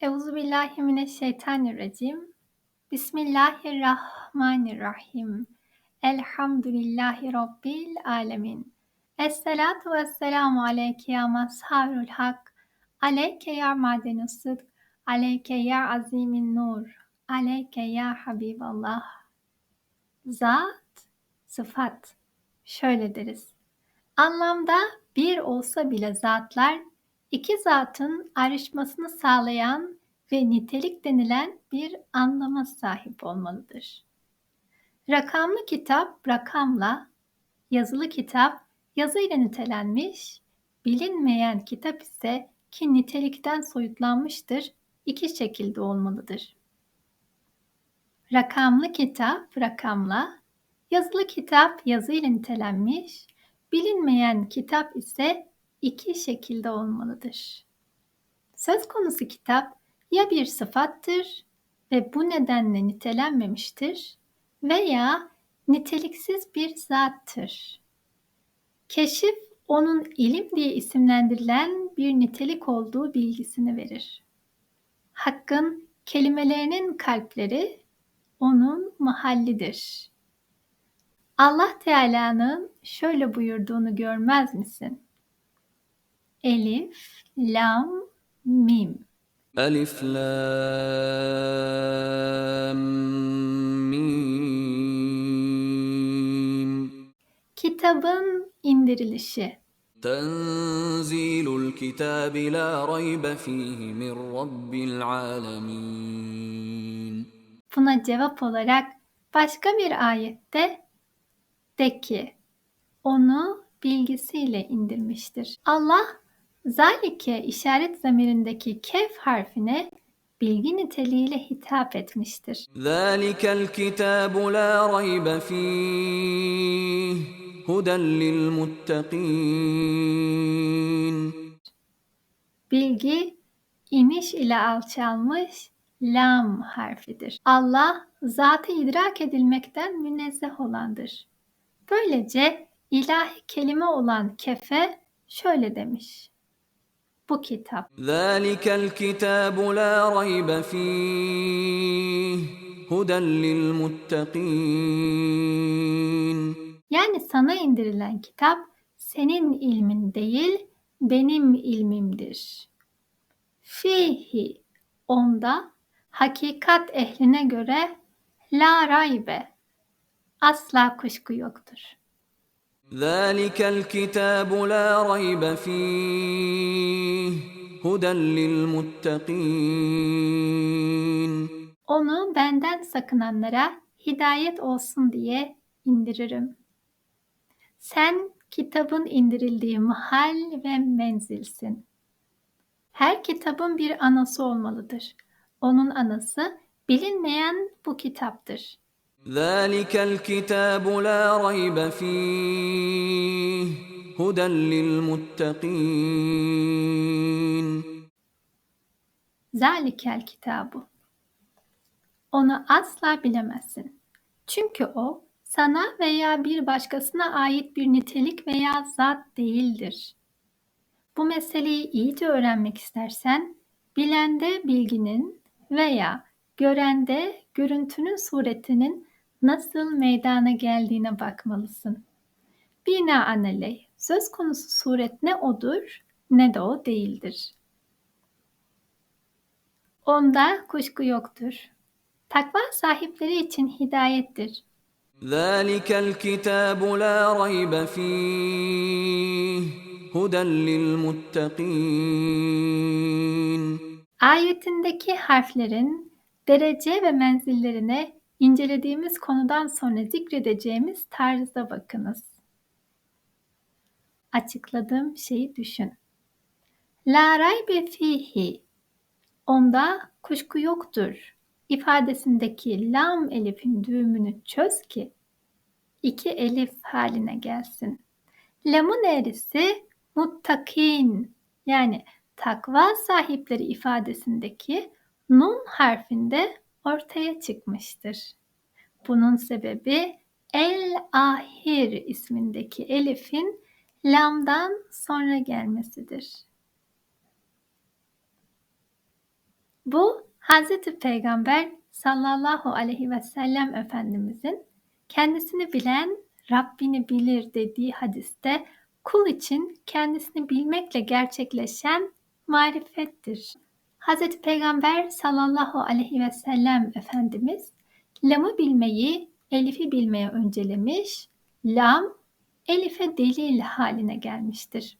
Euzu billahi mineşşeytanirracim. Bismillahirrahmanirrahim. Elhamdülillahi rabbil alamin. Esselatu vesselamu aleyke ya mazharul hak. Aleyke ya madenus sıdk. Aleyke ya azimin nur. Aleyke ya habiballah. Zat, sıfat. Şöyle deriz. Anlamda bir olsa bile zatlar iki zatın ayrışmasını sağlayan ve nitelik denilen bir anlama sahip olmalıdır. Rakamlı kitap rakamla, yazılı kitap yazıyla nitelenmiş, bilinmeyen kitap ise ki nitelikten soyutlanmıştır, iki şekilde olmalıdır. Rakamlı kitap rakamla, yazılı kitap yazıyla nitelenmiş, bilinmeyen kitap ise iki şekilde olmalıdır. Söz konusu kitap ya bir sıfattır ve bu nedenle nitelenmemiştir veya niteliksiz bir zattır. Keşif onun ilim diye isimlendirilen bir nitelik olduğu bilgisini verir. Hakkın kelimelerinin kalpleri onun mahallidir. Allah Teala'nın şöyle buyurduğunu görmez misin? Elif, lam, mim. Elif Lam Mim Kitabın indirilişi. Tenzilul kitabi la raybe fihi min rabbil alamin Buna cevap olarak başka bir ayette de ki onu bilgisiyle indirmiştir. Allah zalike işaret zamirindeki kef harfine bilgi niteliğiyle hitap etmiştir. Zalikel kitabu la raybe fihi huden lil muttaqin Bilgi iniş ile alçalmış lam harfidir. Allah zatı idrak edilmekten münezzeh olandır. Böylece ilahi kelime olan kefe şöyle demiş. Bu kitap. Zalikel kitabu la raybe fihi huden lil Yani sana indirilen kitap senin ilmin değil, benim ilmimdir. Fihi onda hakikat ehline göre la raybe asla kuşku yoktur. ذلك الكتاب لا ريب فيه هدى للمتقين Onu benden sakınanlara hidayet olsun diye indiririm. Sen kitabın indirildiği mahal ve menzilsin. Her kitabın bir anası olmalıdır. Onun anası bilinmeyen bu kitaptır. ذلك الكتاب لا ريب فيه هدى للمتقين Zalikel kitabu. Onu asla bilemezsin. Çünkü o sana veya bir başkasına ait bir nitelik veya zat değildir. Bu meseleyi iyice öğrenmek istersen, bilende bilginin veya görende görüntünün suretinin nasıl meydana geldiğine bakmalısın. Binaenaleyh söz konusu suret ne odur ne de o değildir. Onda kuşku yoktur. Takva sahipleri için hidayettir. ذلك الكتاب لا ريب فيه هدى للمتقين Ayetindeki harflerin derece ve menzillerine incelediğimiz konudan sonra zikredeceğimiz tarzda bakınız. Açıkladığım şeyi düşün. La raybe fihi onda kuşku yoktur ifadesindeki lam elifin düğümünü çöz ki iki elif haline gelsin. Lamın eğrisi muttakin yani takva sahipleri ifadesindeki nun harfinde ortaya çıkmıştır. Bunun sebebi el ahir ismindeki elifin lamdan sonra gelmesidir. Bu Hazreti Peygamber sallallahu aleyhi ve sellem Efendimizin kendisini bilen Rabbini bilir dediği hadiste kul için kendisini bilmekle gerçekleşen marifettir. Hazreti Peygamber sallallahu aleyhi ve sellem Efendimiz lamı bilmeyi elifi bilmeye öncelemiş, lam elife delil haline gelmiştir.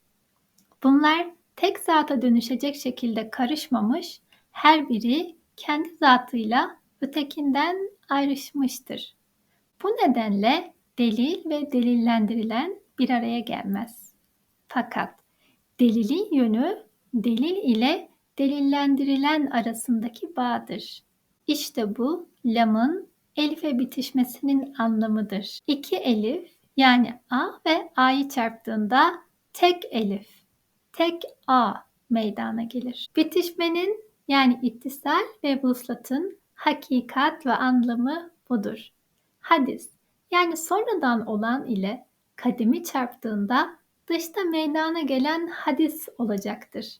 Bunlar tek zata dönüşecek şekilde karışmamış, her biri kendi zatıyla ötekinden ayrışmıştır. Bu nedenle delil ve delillendirilen bir araya gelmez. Fakat delilin yönü delil ile delillendirilen arasındaki bağdır. İşte bu lamın elife bitişmesinin anlamıdır. İki elif yani A ve A'yı çarptığında tek elif, tek A meydana gelir. Bitişmenin yani ittisal ve vuslatın hakikat ve anlamı budur. Hadis yani sonradan olan ile kadimi çarptığında dışta meydana gelen hadis olacaktır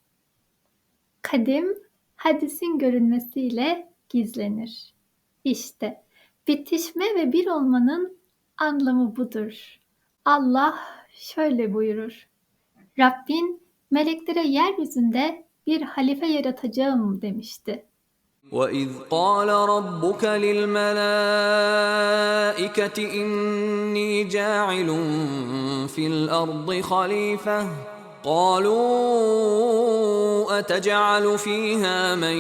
Kadim hadisin görünmesiyle gizlenir. İşte bitişme ve bir olmanın anlamı budur. Allah şöyle buyurur. Rabbin meleklere yeryüzünde bir halife yaratacağım demişti. وَإِذْ قَالَ رَبُّكَ لِلْمَلَائِكَةِ إِنِّي جَاعِلٌ فِي الْأَرْضِ خَلِيفَةً قالوا أتجعل فيها من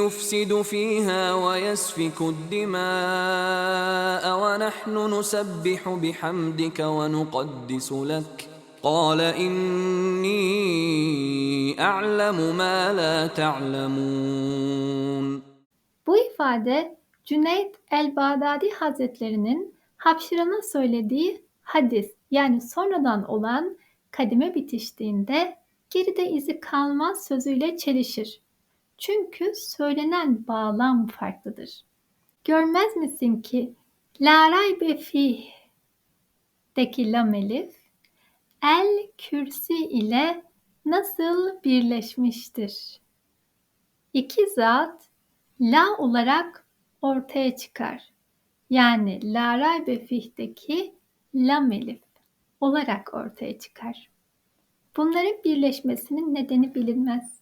يفسد فيها ويسفك الدماء ونحن نسبح بحمدك ونقدس لك قال إني أعلم ما لا تعلمون Bu ifade Cüneyt el-Bağdadi Hazretlerinin hapşırana söylediği hadis yani sonradan olan kadime bitiştiğinde geride izi kalmaz sözüyle çelişir. Çünkü söylenen bağlam farklıdır. Görmez misin ki la raybe fih deki lam elif el kürsi ile nasıl birleşmiştir? İki zat la olarak ortaya çıkar. Yani la raybe fih'teki lam elif olarak ortaya çıkar. Bunların birleşmesinin nedeni bilinmez.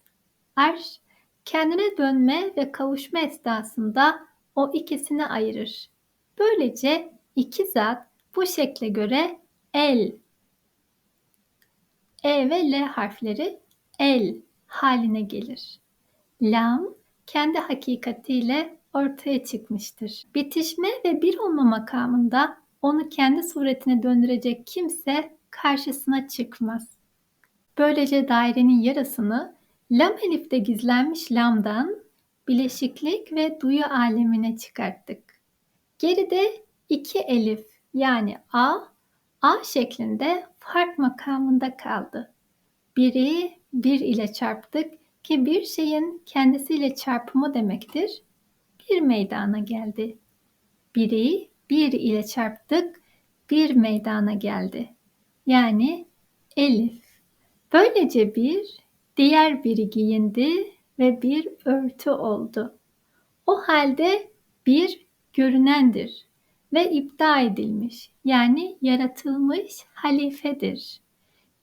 Arş, kendine dönme ve kavuşma esnasında o ikisini ayırır. Böylece iki zat bu şekle göre el, e ve l harfleri el haline gelir. Lam kendi hakikatiyle ortaya çıkmıştır. Bitişme ve bir olma makamında onu kendi suretine döndürecek kimse karşısına çıkmaz. Böylece dairenin yarısını lam elifte gizlenmiş lamdan bileşiklik ve duyu alemine çıkarttık. Geride iki elif yani a, a şeklinde fark makamında kaldı. Biri bir ile çarptık ki bir şeyin kendisiyle çarpımı demektir. Bir meydana geldi. Biri bir ile çarptık, bir meydana geldi. Yani elif. Böylece bir, diğer biri giyindi ve bir örtü oldu. O halde bir görünendir ve ipta edilmiş yani yaratılmış halifedir.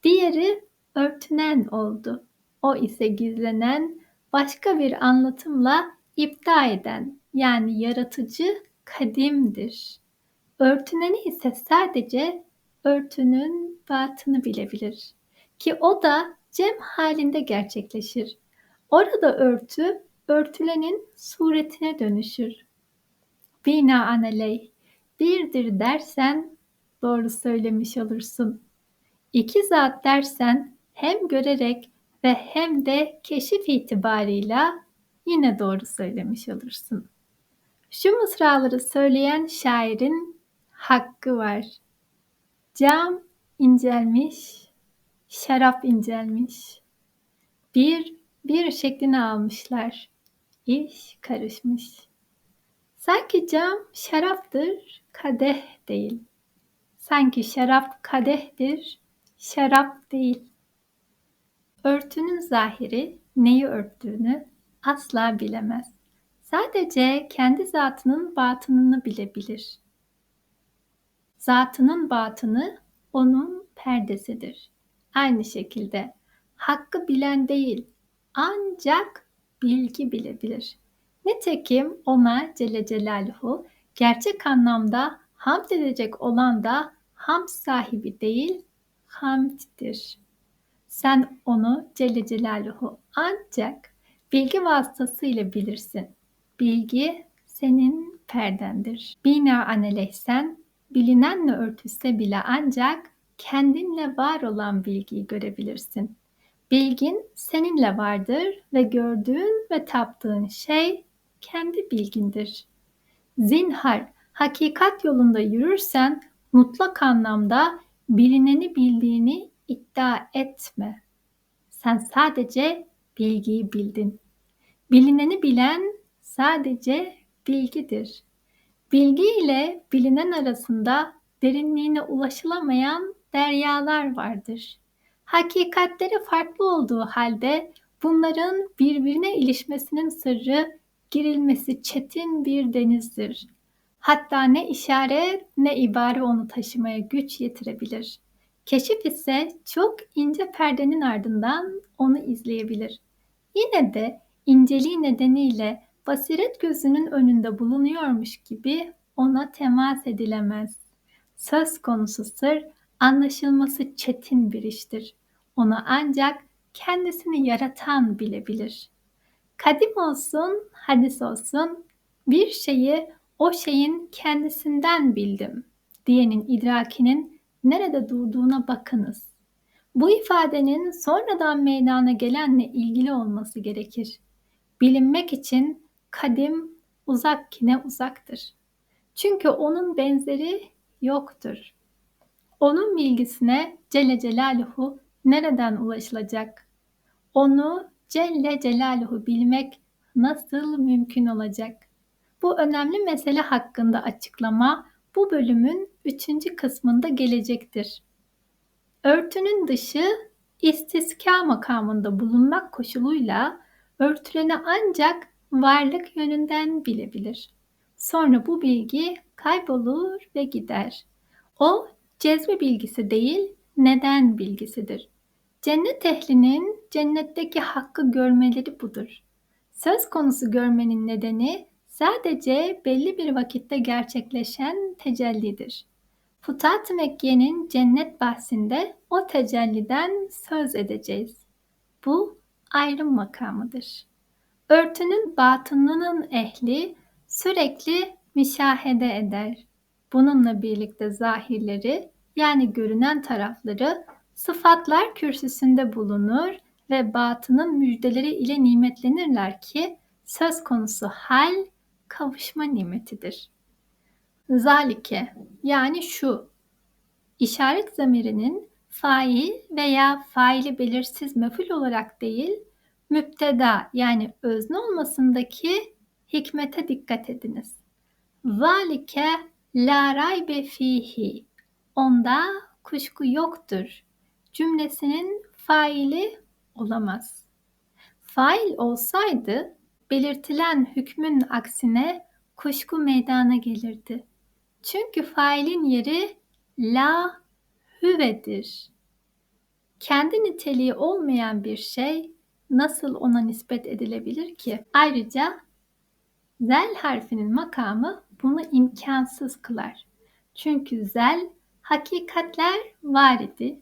Diğeri örtünen oldu. O ise gizlenen başka bir anlatımla ipta eden yani yaratıcı kadimdir. Örtüneni ise sadece örtünün batını bilebilir. Ki o da cem halinde gerçekleşir. Orada örtü, örtülenin suretine dönüşür. Bina aneley, birdir dersen doğru söylemiş olursun. İki zat dersen hem görerek ve hem de keşif itibarıyla yine doğru söylemiş olursun. Şu mısraları söyleyen şairin hakkı var. Cam incelmiş, şarap incelmiş. Bir, bir şeklini almışlar. İş karışmış. Sanki cam şaraptır, kadeh değil. Sanki şarap kadehtir, şarap değil. Örtünün zahiri neyi örttüğünü, asla bilemez. Sadece kendi zatının batınını bilebilir. Zatının batını onun perdesidir. Aynı şekilde hakkı bilen değil ancak bilgi bilebilir. Nitekim ona Celle Celaluhu gerçek anlamda hamd edecek olan da hamd sahibi değil hamddir. Sen onu Celle Celaluhu ancak bilgi vasıtasıyla bilirsin. Bilgi senin perdendir. Binaenaleyh sen bilinenle örtüşse bile ancak kendinle var olan bilgiyi görebilirsin. Bilgin seninle vardır ve gördüğün ve taptığın şey kendi bilgindir. Zinhar, hakikat yolunda yürürsen mutlak anlamda bilineni bildiğini iddia etme. Sen sadece bilgiyi bildin. Bilineni bilen sadece bilgidir. Bilgi ile bilinen arasında derinliğine ulaşılamayan deryalar vardır. Hakikatleri farklı olduğu halde bunların birbirine ilişmesinin sırrı girilmesi çetin bir denizdir. Hatta ne işaret ne ibare onu taşımaya güç yetirebilir. Keşif ise çok ince perdenin ardından onu izleyebilir. Yine de inceliği nedeniyle basiret gözünün önünde bulunuyormuş gibi ona temas edilemez. Söz konusu sır anlaşılması çetin bir iştir. Onu ancak kendisini yaratan bilebilir. Kadim olsun, hadis olsun bir şeyi o şeyin kendisinden bildim diyenin idrakinin nerede durduğuna bakınız. Bu ifadenin sonradan meydana gelenle ilgili olması gerekir. Bilinmek için kadim uzak kine uzaktır. Çünkü onun benzeri yoktur. Onun bilgisine Celle Celaluhu nereden ulaşılacak? Onu Celle Celaluhu bilmek nasıl mümkün olacak? Bu önemli mesele hakkında açıklama bu bölümün üçüncü kısmında gelecektir. Örtünün dışı istiska makamında bulunmak koşuluyla örtüleni ancak varlık yönünden bilebilir. Sonra bu bilgi kaybolur ve gider. O cezbe bilgisi değil, neden bilgisidir. Cennet ehlinin cennetteki hakkı görmeleri budur. Söz konusu görmenin nedeni sadece belli bir vakitte gerçekleşen tecellidir. Futat Mekke'nin cennet bahsinde o tecelliden söz edeceğiz. Bu ayrım makamıdır. Örtünün batınının ehli sürekli müşahede eder. Bununla birlikte zahirleri yani görünen tarafları sıfatlar kürsüsünde bulunur ve batının müjdeleri ile nimetlenirler ki söz konusu hal kavuşma nimetidir. Zalike yani şu işaret zamirinin fail veya faili belirsiz meful olarak değil müpteda yani özne olmasındaki hikmete dikkat ediniz. Zalike la raybe fihi onda kuşku yoktur cümlesinin faili olamaz. Fail olsaydı belirtilen hükmün aksine kuşku meydana gelirdi. Çünkü failin yeri la hüvedir. Kendi niteliği olmayan bir şey nasıl ona nispet edilebilir ki? Ayrıca zel harfinin makamı bunu imkansız kılar. Çünkü zel hakikatler var idi.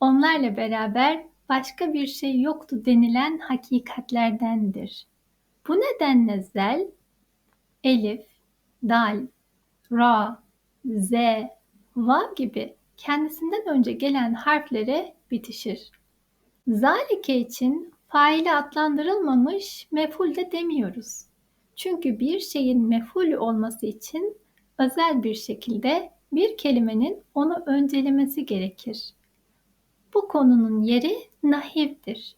Onlarla beraber başka bir şey yoktu denilen hakikatlerdendir. Bu nedenle zel, elif, dal, ra, z, vav gibi kendisinden önce gelen harflere bitişir. Zalike için faili adlandırılmamış meful de demiyoruz. Çünkü bir şeyin meful olması için özel bir şekilde bir kelimenin onu öncelemesi gerekir. Bu konunun yeri nahivdir.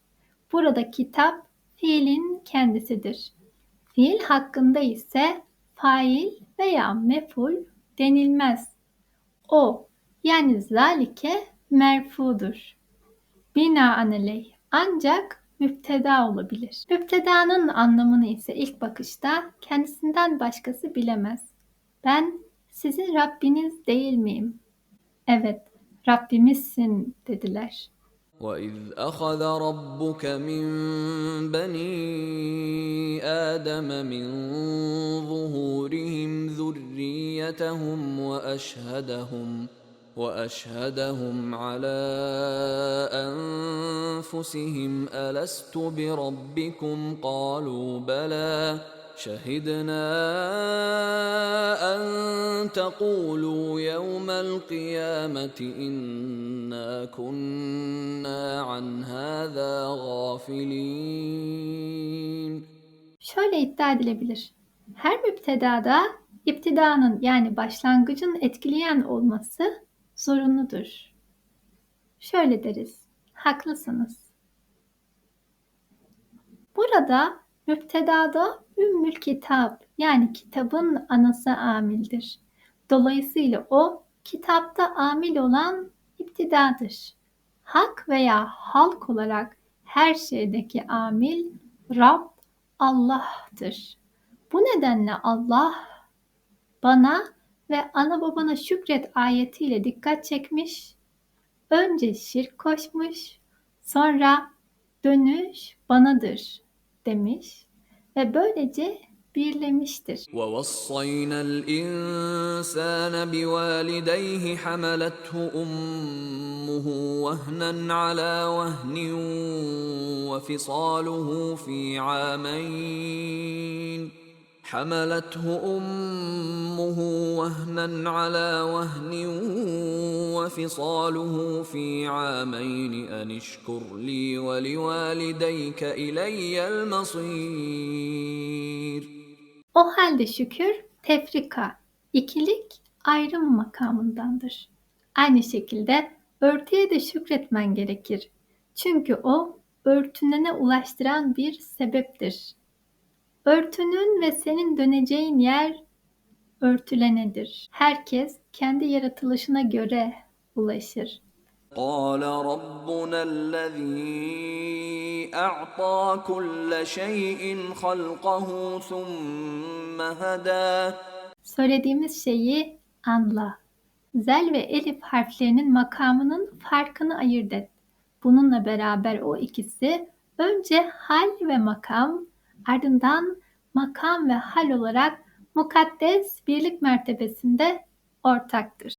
Burada kitap fiilin kendisidir. Fiil hakkında ise fail veya meful denilmez. O yani zalike merfudur. Binaenaleyh ancak müpteda olabilir. Müptedanın anlamını ise ilk bakışta kendisinden başkası bilemez. Ben sizin Rabbiniz değil miyim? Evet, Rabbimizsin dediler. وإذ أخذ ربك من بني آدم من ظهورهم ذريتهم وأشهدهم وأشهدهم على أنفسهم ألست بربكم؟ قالوا بلى. شهدنا أن تقولوا يوم القيامة إنا كنا عن هذا غافلين. Şöyle iddia edilebilir. Her müptedada iptidanın yani başlangıcın etkileyen olması zorunludur. Şöyle deriz. Haklısınız. Burada müptedada ümmül kitap yani kitabın anası amildir. Dolayısıyla o kitapta amil olan iptidadır. Hak veya halk olarak her şeydeki amil Rab Allah'tır. Bu nedenle Allah bana ve ana babana şükret ayetiyle dikkat çekmiş. Önce şirk koşmuş, sonra dönüş banadır demiş ve böylece birlemiştir. ووصينا الإنسان بوالديه حملته أمه وهنا على وهن وفصاله في عامين حملته أمه وهنا على وهن وفصاله في عامين أن اشكر لي ولوالديك إلي المصير O halde şükür tefrika, ikilik ayrım makamındandır. Aynı şekilde örtüye de şükretmen gerekir. Çünkü o örtünene ulaştıran bir sebeptir. Örtünün ve senin döneceğin yer örtülenedir. Herkes kendi yaratılışına göre ulaşır. قال ربنا الذي أعطى كل شيء خلقه ثم هدى Söylediğimiz şeyi anla. Zel ve elif harflerinin makamının farkını ayırt et. Bununla beraber o ikisi önce hal ve makam ardından makam ve hal olarak mukaddes birlik mertebesinde ortaktır.